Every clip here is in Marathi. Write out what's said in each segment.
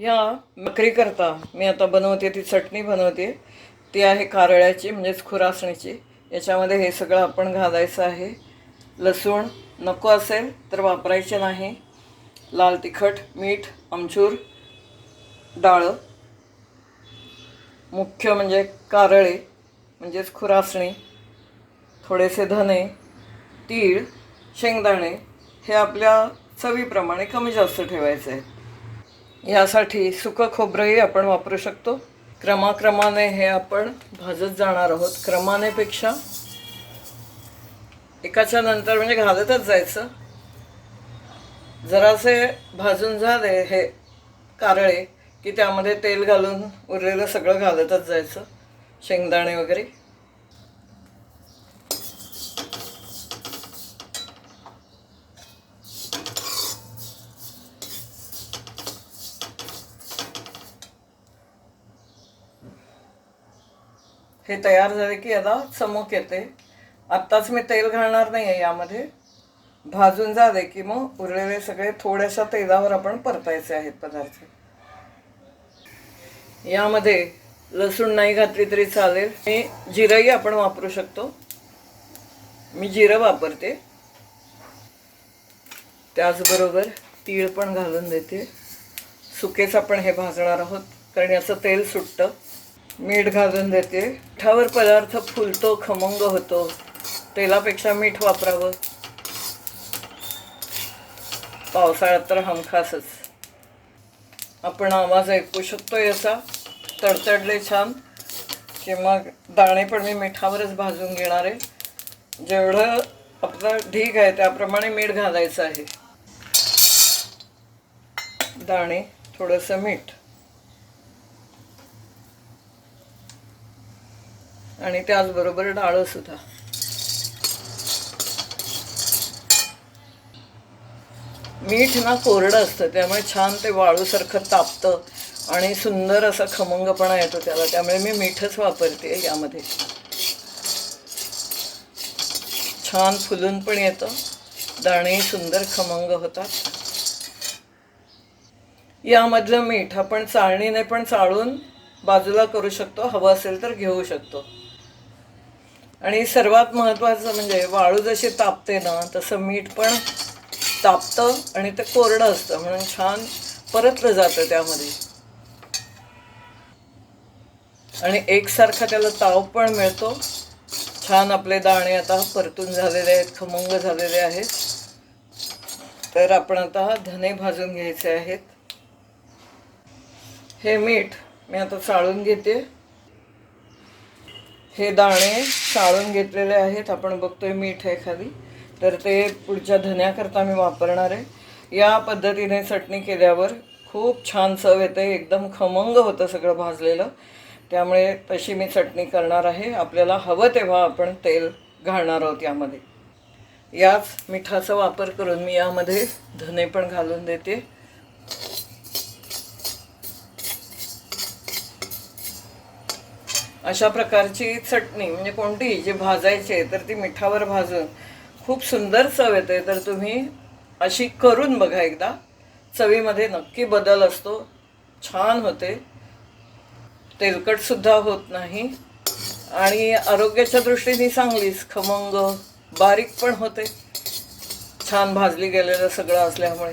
या बकरी करता. मी आता बनवते ती चटणी बनवते. ती आहे कारळ्याची म्हणजेच खुरासणीची. याच्यामध्ये हे सगळं आपण घालायचं आहे. लसूण नको असेल तर वापरायचे नाही. लाल तिखट मीठ आमचूर डाळं. मुख्य म्हणजे कारळे म्हणजेच खुरासणी. थोडेसे धने तीळ शेंगदाणे हे आपल्या चवीप्रमाणे कमी जास्त ठेवायचे आहे यासाठी सुकं खोबरंही आपण वापरू शकतो. क्रमाक्रमाने हे आपण भाजत जाणार आहोत. क्रमानेपेक्षा एकाच्या नंतर म्हणजे घालतच जायचं. जरासे भाजून झाले हे कारळे की त्यामध्ये तेल घालून उरलेलं सगळं घालतच जायचं. शेंगदाणे वगैरे. हे तयार झाले की याला चमक येते. आत्ताच मी तेल घालणार नाही आहे यामध्ये. भाजून झाले की मग उरलेले सगळे थोड्याशा तेलावर आपण परतायचे आहेत पदार्थ. यामध्ये लसूण नाही घातली तरी चालेल. मी जिरंही आपण वापरू शकतो. मी जिरं वापरते. त्याचबरोबर तीळ पण घालून देते. सुकेच आपण हे भाजणार आहोत कारण याचं तेल सुटतं. मीठ घालून देते. मिठावर पदार्थ फुलतो खमंग होतो. तेलापेक्षा मीठ वापरावं. पावसाळ्यात तर हमखासच. आपण आवाज ऐकू शकतो याचा तडतडले छान. की मग दाणे पण मी मिठावरच भाजून घेणार आहे. जेवढं आपलं ढीक आहे त्याप्रमाणे मीठ घालायचं आहे. दाणे थोडंसं मीठ. आणि त्याचबरोबर डाळ सुद्धा. मीठ ना कोरडं असतं त्यामुळे छान ते वाळूसारखं तापतं आणि सुंदर असा खमंगपणा येतो त्याला त्यामुळे मी मीठच वापरते यामध्ये. छान फुलून पण येतं दाणे सुंदर खमंग होतात. यामधलं मीठ आपण चाळणीने पण चाळून बाजूला करू शकतो हवं असेल तर घेऊ शकतो. आणि सर्वात महत्त्वाचं म्हणजे वाळू जशी तापते ना तसं मीठ पण तापतं आणि ते कोरडं असतं म्हणून छान परतलं जातं त्यामध्ये. आणि एकसारखा त्याला ताव पण मिळतो. छान आपले दाणे आता परतून झालेले आहेत खमंग झालेले आहेत. तर आपण आता धने भाजून घ्यायचे आहेत. हे मीठ मी आता चाळून घेते. हे दाणे चाळून घेतलेले आहेत. आपण बघतोय मीठ आहे खाली. तर ते पुढच्या धन्याकरता मी वापरणार आहे. या पद्धतीने चटणी केल्यावर खूप छान चव येते. एकदम खमंग होतं सगळं भाजलेलं. त्यामुळे तशी मी चटणी करणार आहे. आपल्याला हवं तेव्हा आपण तेल घालणार आहोत यामध्ये. याच मिठाचा वापर करून मी यामध्ये धने पण घालून देते. अशा प्रकारची चटणी म्हणजे कोणतीही जी भाजायची आहे तर ती मिठावर भाजून खूप सुंदर चव येते. तर तुम्ही अशी करून बघा एकदा. चवीमध्ये नक्की बदल असतो. छान होते. तेलकटसुद्धा होत नाही. आणि आरोग्याच्या दृष्टीने चांगलीच. खमंग बारीक पण होते. छान भाजली गेलेलं सगळं असल्यामुळे.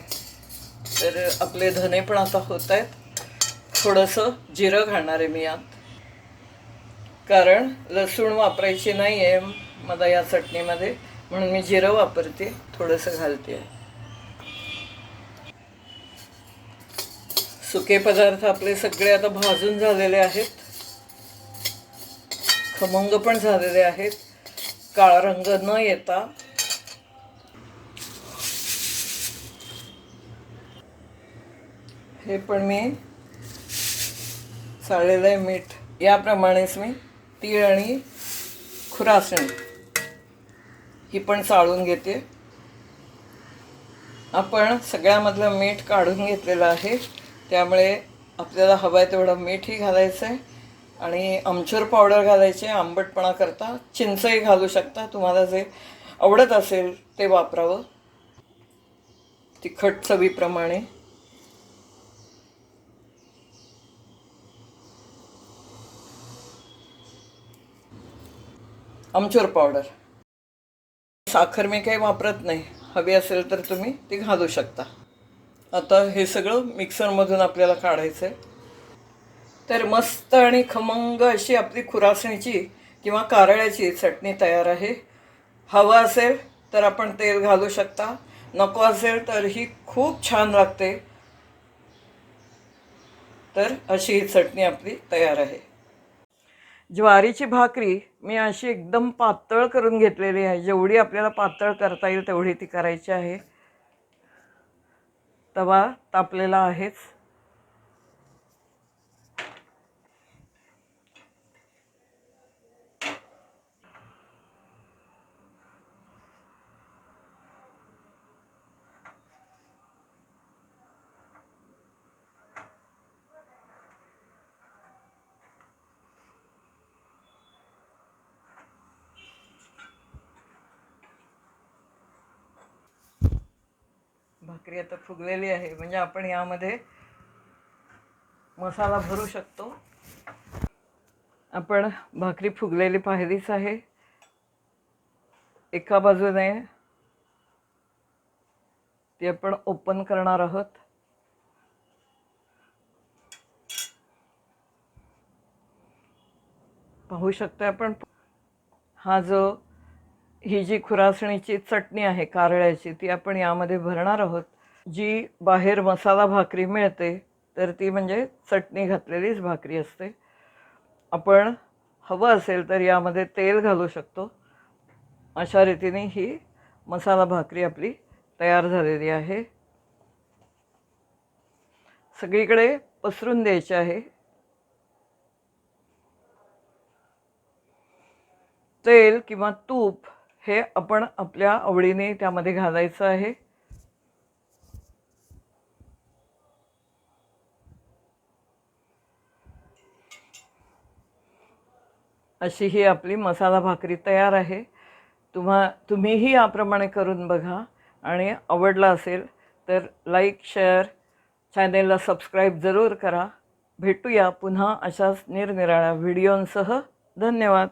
तर आपले धने पण आता होत आहेत. थोडंसं जिरं घालणार आहे मी यात. कारण लसूण वापरायची नाही आहे मला या चटणीमध्ये. म्हणून मी जिरं वापरते थोडंसं घालते. सुके पदार्थ आपले सगळे आता भाजून झालेले आहेत. खमंग पण झालेले आहेत. काळा रंग न येता. हे पण मी चाळलेलं आहे मीठ. याप्रमाणेच मी तीळ आणि खुरासणी. ही पण चाळून घेते. आपण सगळ्यामधलं मीठ काढून घेतलेलं आहे. त्यामुळे आपल्याला हवं आहे तेवढं मीठही घालायचं आहे आणि आमचूर पावडर घालायची आहे आंबटपणा करता चिंचही घालू शकता. तुम्हाला जे आवडत असेल ते वापरावं. तिखट चवीप्रमाणे. आमचूर पावडर साखर मी काही वापरत नाही. हवी असेल तर तुम्ही ती घालू शकता. आता हे सगळं मिक्सरमधून आपल्याला काढायचं आहे तर मस्त आणि खमंग अशी आपली खुरासणीची किंवा कारळ्याची चटणी तयार आहे. हवं असेल तर आपण तेल घालू शकता. नको असेल तर ही खूप छान लागते. तर अशी ही चटणी आपली तयार आहे. ज्वारीची भाकरी मी अशी एकदम पातळ करून घेतलेली आहे. जेवढी आपल्याला पातळ करता येईल तेवढी ती करायची आहे. तवा तापलेला आहेच. भाकरी आता फुगलेली आहे. म्हणजे आपण यामध्ये मसाला भरू शकतो. आपण भाकरी फुगलेली पाहिलीच आहे. एका बाजूने ती आपण ओपन करणार आहोत. पाहू शकतो आपण. हा जो ही जी खुरासणीची चटणी आहे कारळ्याची ती आपण यामध्ये भरणार आहोत. जी बाहेर मसाला भाकरी मिळते तर ती म्हणजे चटणी घातलेलीच भाकरी असते. आपण हवं असेल तर यामध्ये तेल घालू शकतो. अशा रीतीने ही मसाला भाकरी आपली तयार झालेली आहे. सगळीकडे पसरून द्यायची आहे. तेल किंवा तूप हे आपण आपल्या आवडीने त्यामध्ये घालायचं आहे. अशी ही आपली मसाला भाकरी तयार आहे. तुम्हा तुम्हीही याप्रमाणे करून बघा. आणि आवडला असेल तर लाईक शेअर चॅनेलला सबस्क्राईब जरूर करा. भेटूया पुन्हा अशाच निरनिराळ्या व्हिडिओंसह धन्यवाद.